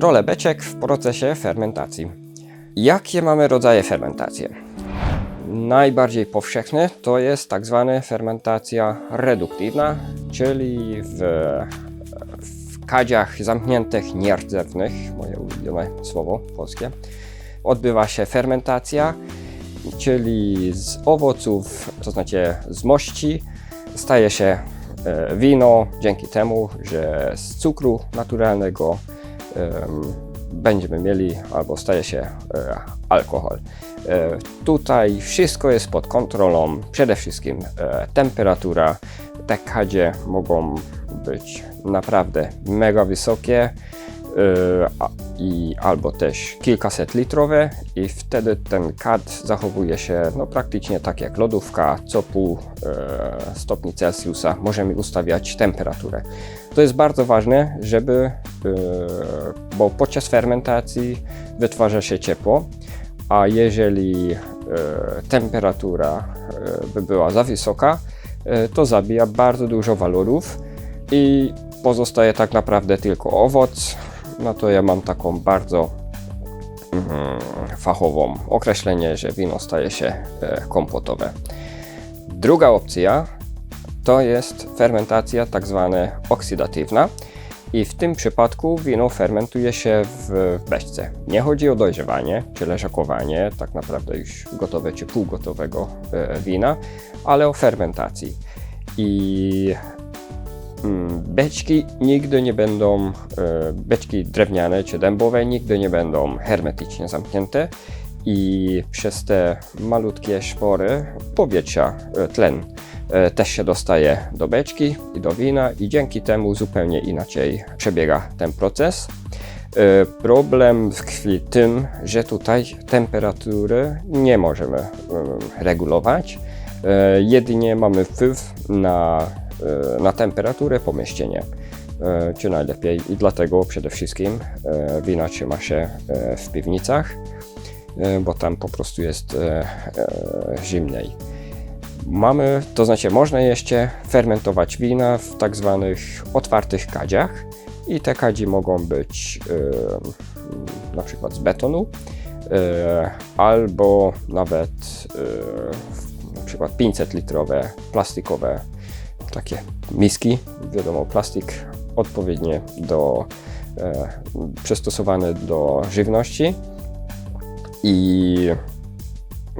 rolę beczek w procesie fermentacji. Jakie mamy rodzaje fermentacji? Najbardziej powszechny to jest tak zwana fermentacja reduktywna, czyli w, w kadziach zamkniętych, nierdzewnych, moje ulubione słowo polskie, odbywa się fermentacja, czyli z owoców, to znaczy z mości, staje się e, wino dzięki temu, że z cukru naturalnego będziemy mieli albo staje się e, alkohol. E, tutaj wszystko jest pod kontrolą, przede wszystkim e, temperatura. Te kadzie mogą być naprawdę mega wysokie i albo też kilkaset litrowe i wtedy ten kad zachowuje się no, praktycznie tak jak lodówka, co pół e, stopni Celsjusza możemy ustawiać temperaturę. To jest bardzo ważne, żeby, e, bo podczas fermentacji wytwarza się ciepło, a jeżeli e, temperatura e, by była za wysoka, e, to zabija bardzo dużo walorów i pozostaje tak naprawdę tylko owoc. No to ja mam taką bardzo mm, fachową określenie, że wino staje się e, kompotowe. Druga opcja to jest fermentacja tak zwana oksydatywna. I w tym przypadku wino fermentuje się w beczce. Nie chodzi o dojrzewanie czy leżakowanie, tak naprawdę już gotowe czy półgotowego e, wina, ale o fermentacji. I beczki nigdy nie będą, e, beczki drewniane czy dębowe nigdy nie będą hermetycznie zamknięte i przez te malutkie szpory powietrza, e, tlen e, też się dostaje do beczki i do wina i dzięki temu zupełnie inaczej przebiega ten proces. Problem tkwi tym, że tutaj temperatury nie możemy regulować. Jedynie mamy wpływ na, na temperaturę pomieszczenia, e, czy najlepiej i dlatego przede wszystkim e, wina trzyma się e, w piwnicach, e, bo tam po prostu jest e, e, zimniej. Mamy, to znaczy można jeszcze fermentować wina w tak zwanych otwartych kadziach i te kadzi mogą być e, na przykład z betonu e, albo nawet e, na przykład 500 litrowe plastikowe takie miski, wiadomo plastik odpowiednie do e, przystosowany do żywności i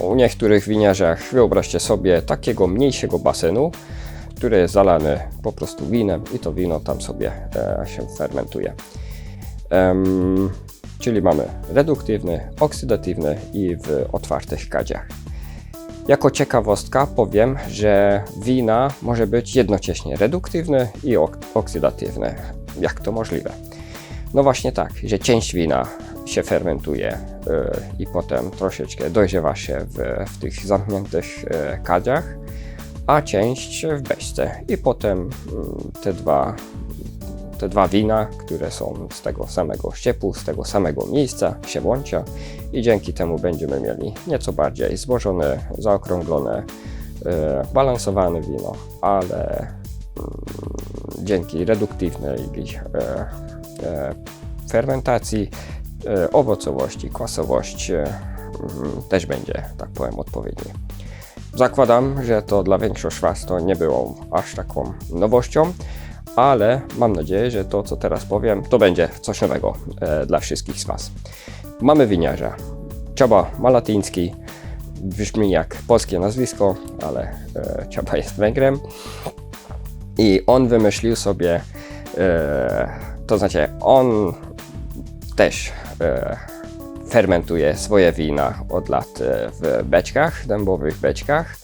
u niektórych winiarzach wyobraźcie sobie takiego mniejszego basenu, który jest zalany po prostu winem i to wino tam sobie e, się fermentuje. Em, czyli mamy reduktywny, oksydatywny i w otwartych kadziach. Jako ciekawostka powiem, że wina może być jednocześnie reduktywne i ok- oksydatywne. Jak to możliwe? No właśnie tak, że część wina się fermentuje y, i potem troszeczkę dojrzewa się w, w tych zamkniętych y, kadziach, a część w beczce. I potem y, te dwa, te dwa wina, które są z tego samego ściepu, z tego samego miejsca się łączą i dzięki temu będziemy mieli nieco bardziej złożone, zaokrąglone, y, balansowane wino, ale mm, dzięki reduktywnej e, e, fermentacji e, owocowość i kwasowość e, mm, też będzie, tak powiem, odpowiedni. Zakładam, że to dla większości Was to nie było aż taką nowością, ale mam nadzieję, że to, co teraz powiem, to będzie coś nowego e, dla wszystkich z Was. Mamy winiarza. Ciaba Malatyński, brzmi jak polskie nazwisko, ale e, Ciaba jest Węgrem. I on wymyślił sobie, e, to znaczy on też e, fermentuje swoje wina od lat e, w beczkach, dębowych beczkach,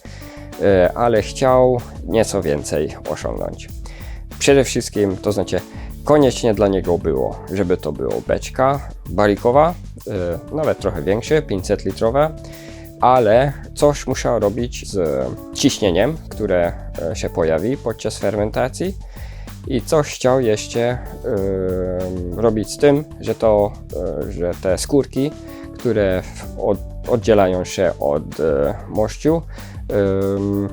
e, ale chciał nieco więcej osiągnąć. Przede wszystkim, to znaczy koniecznie dla niego było, żeby to było beczka barikowa, e, nawet trochę większe, 500 litrowe, ale coś musiał robić z ciśnieniem, które e, się pojawi podczas fermentacji i coś chciał jeszcze e, robić z tym, że, to, e, że te skórki, które od, oddzielają się od e, mościu,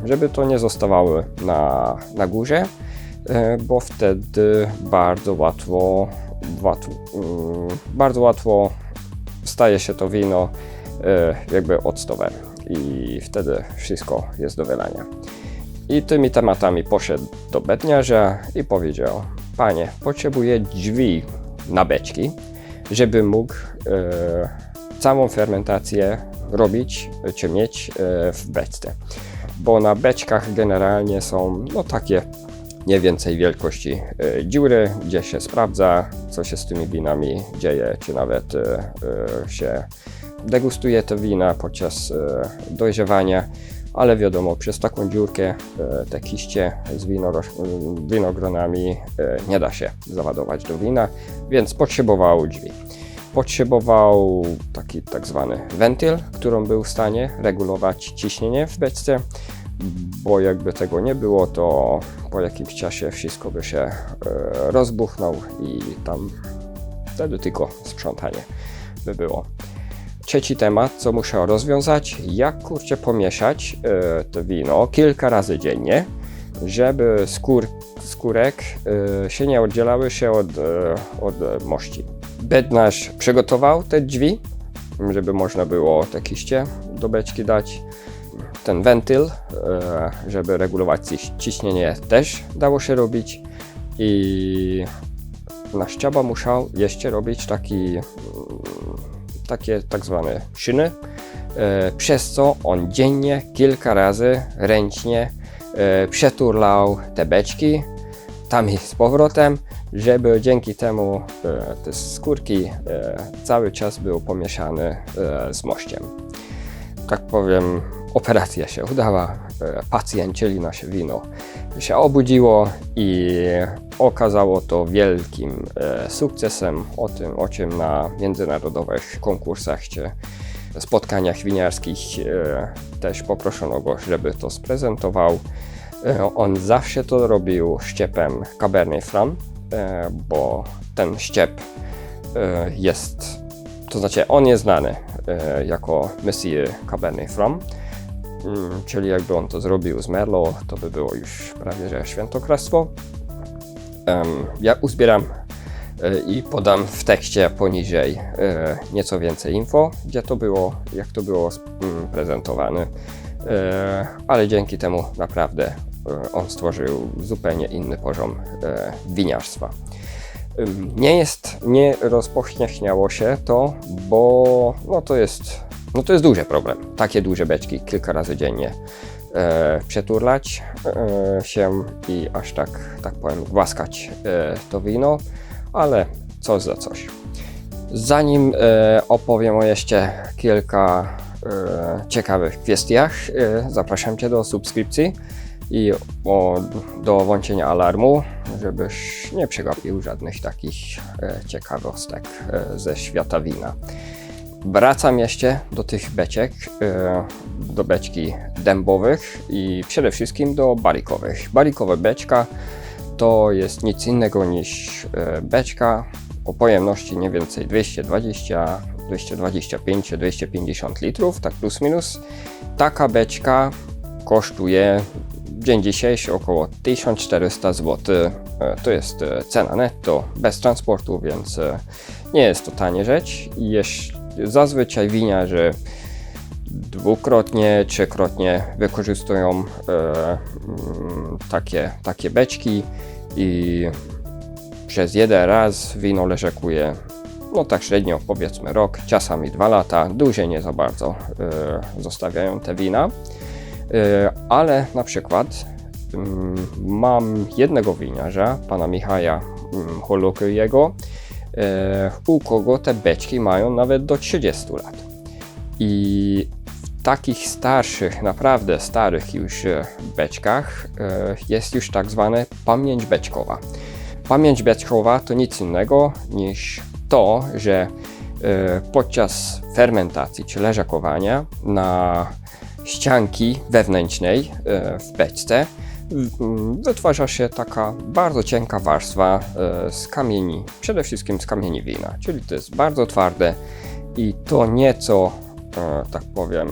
żeby to nie zostawały na, na górze, bo wtedy bardzo łatwo łatwo, mm, bardzo łatwo staje się to wino e, jakby octowe i wtedy wszystko jest do wylania. I tymi tematami poszedł do bedniarza i powiedział: Panie, potrzebuję drzwi na beczki, żeby mógł e, całą fermentację robić czy mieć e, w beczce. Bo na beczkach generalnie są no, takie mniej więcej wielkości e, dziury, gdzie się sprawdza, co się z tymi winami dzieje, czy nawet e, e, się degustuje te wina podczas dojrzewania, ale wiadomo, przez taką dziurkę te kiście z winogronami nie da się załadować do wina, więc potrzebował drzwi. Potrzebował taki tak zwany wentyl, którym był w stanie regulować ciśnienie w beczce, bo jakby tego nie było, to po jakimś czasie wszystko by się e, rozbuchnął i tam wtedy tylko sprzątanie by było. Trzeci temat, co muszę rozwiązać, jak kurczę pomieszać e, to wino kilka razy dziennie, żeby skór, skórek e, się nie oddzielały się od, od mości. Bednarz przygotował te drzwi, żeby można było te kiście do beczki dać. Ten wentyl, e, żeby regulować ciś- ciśnienie też dało się robić i na ściaba musiał jeszcze robić taki mm, takie tak zwane szyny, e, przez co on dziennie kilka razy ręcznie e, przeturlał te beczki tam i z powrotem, żeby dzięki temu te skórki cały czas były pomieszane z mościem. Tak powiem, operacja się udała, e, pacjent, czyli nasze wino, się obudziło i okazało to wielkim e, sukcesem, o tym, o czym na międzynarodowych konkursach czy spotkaniach winiarskich e, też poproszono go, żeby to sprezentował. On zawsze to robił ściepem Cabernet Franc, bo ten e, jest, to znaczy on jest znany jako Messier Cabernet Franc. Mm, czyli jakby on to zrobił z Merlot, to by było już prawie że świętokradztwo. Ja uzbieram e, i podam w tekście poniżej e, nieco więcej info, gdzie to było, jak to było mm, prezentowane. E, ale dzięki temu naprawdę on stworzył zupełnie inny poziom winiarstwa. Nie jest, nie rozpośmiechniało się to, bo no to jest, no to jest duży problem. Takie duże beczki kilka razy dziennie e, przeturlać e, się i aż tak, tak powiem, głaskać e, to wino, ale coś za coś. Zanim e, opowiem o jeszcze kilka e, ciekawych kwestiach, e, zapraszam Cię do subskrypcji i o, do włączenia alarmu, żebyś nie przegapił żadnych takich e, ciekawostek e, ze świata wina. Wracam jeszcze do tych beczek, e, do beczki dębowych i przede wszystkim do barikowych. Barikowa beczka to jest nic innego niż e, beczka o pojemności nie więcej 220, 225 czy 250 litrów, tak plus minus. Taka beczka kosztuje dzień dzisiejszy około 1400 zł. E, To jest cena netto, bez transportu, więc nie jest to tania rzecz. I jeś- Zazwyczaj winiarze dwukrotnie, trzykrotnie wykorzystują e, mm, takie, takie beczki i przez jeden raz wino leżekuje no tak średnio powiedzmy rok, czasami dwa lata, dłużej nie za bardzo e, zostawiają te wina. E, ale na przykład mm, mam jednego winiarza, pana Michała mm, Holokyjego, e, u kogo te beczki mają nawet do 30 lat. I w takich starszych, naprawdę starych już e, beczkach e, jest już tak zwane pamięć beczkowa. Pamięć beczkowa to nic innego niż to, że e, podczas fermentacji czy leżakowania na ścianki wewnętrznej e, w beczce wytwarza się taka bardzo cienka warstwa e, z kamieni, przede wszystkim z kamieni wina, czyli to jest bardzo twarde i to nieco, e, tak powiem,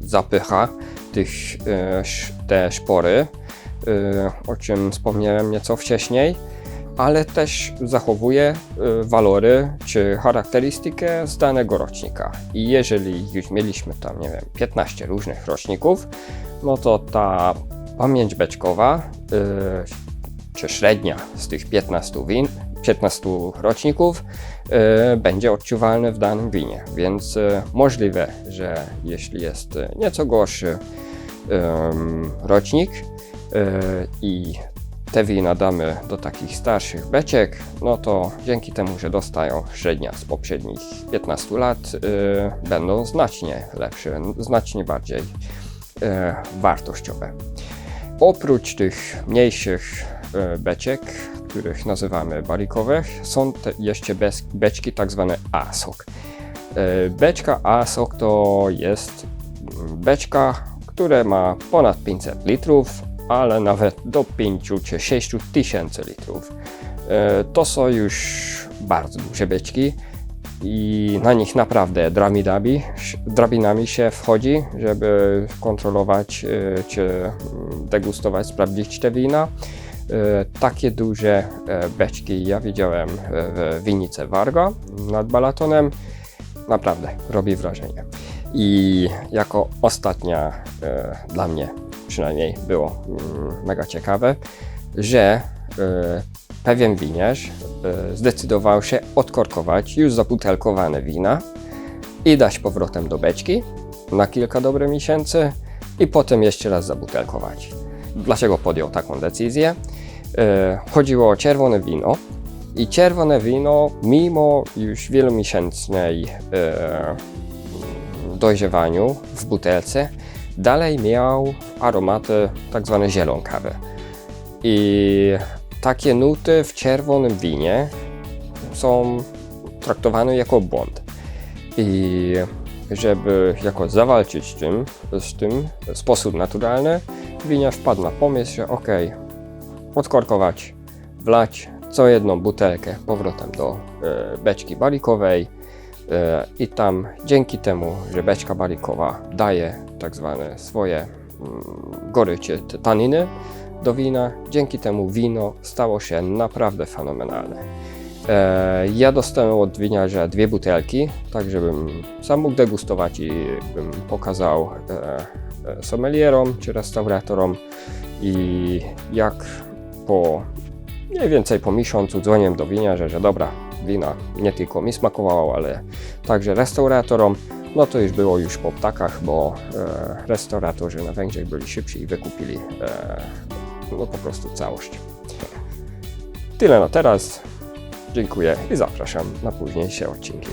zapycha tych, e, te szpory, o czym wspomniałem nieco wcześniej. ale też zachowuje walory czy charakterystykę z danego rocznika. I jeżeli już mieliśmy tam, nie wiem, 15 różnych roczników, no to ta pamięć beczkowa, y, czy średnia z tych 15 win, 15 roczników, y, będzie odczuwalne w danym winie. Więc y, możliwe, że jeśli jest y, nieco gorszy ym, rocznik y, i te wina damy do takich starszych beczek, no to dzięki temu, że dostają średnia z poprzednich 15 lat, y, będą znacznie lepsze, znacznie bardziej y, wartościowe. Oprócz tych mniejszych y, beczek, których nazywamy barikowe, są jeszcze beczki tak zwane ASOK. Y, Beczka ASOK to jest beczka, która ma ponad 500 litrów, ale nawet do 5 czy 6 tysięcy litrów. E, To są już bardzo duże beczki i na nich naprawdę drabinami, drabinami się wchodzi, żeby kontrolować e, czy mm, degustować, sprawdzić te wina. E, Takie duże e, beczki ja widziałem w winice Warga nad Balatonem. Naprawdę robi wrażenie. I jako ostatnia e, dla mnie przynajmniej było mm, mega ciekawe, że e, pewien winiarz e, zdecydował się odkorkować już zabutelkowane wina i dać powrotem do beczki na kilka dobrych miesięcy i potem jeszcze raz zabutelkować. Dlaczego podjął taką decyzję? E, chodziło o czerwone wino i czerwone wino, mimo już wielomiesięcznej e, dojrzewaniu w butelce, dalej miał aromaty tak zwane zielonkawe. I takie nuty w czerwonym winie są traktowane jako błąd. I żeby jako zawalczyć tym, z tym w sposób naturalny, winiarz wpadł na pomysł, że ok, odkorkować, wlać co jedną butelkę powrotem do e, beczki barikowej e, i tam dzięki temu, że beczka barikowa daje tak zwane swoje mm, gorycie, te taniny do wina, dzięki temu wino stało się naprawdę fenomenalne. E, ja dostałem od winiarza dwie butelki, tak żebym sam mógł degustować i bym pokazał e, e, sommelierom czy restauratorom i jak po mniej więcej po miesiącu dzwoniłem do winiarza, że dobra, wina nie tylko mi smakowało, ale także restauratorom. No to już było już po ptakach, bo e, restauratorzy na Węgrzech byli szybsi i wykupili e, no po prostu całość. Tyle na teraz. Dziękuję i zapraszam na późniejsze odcinki.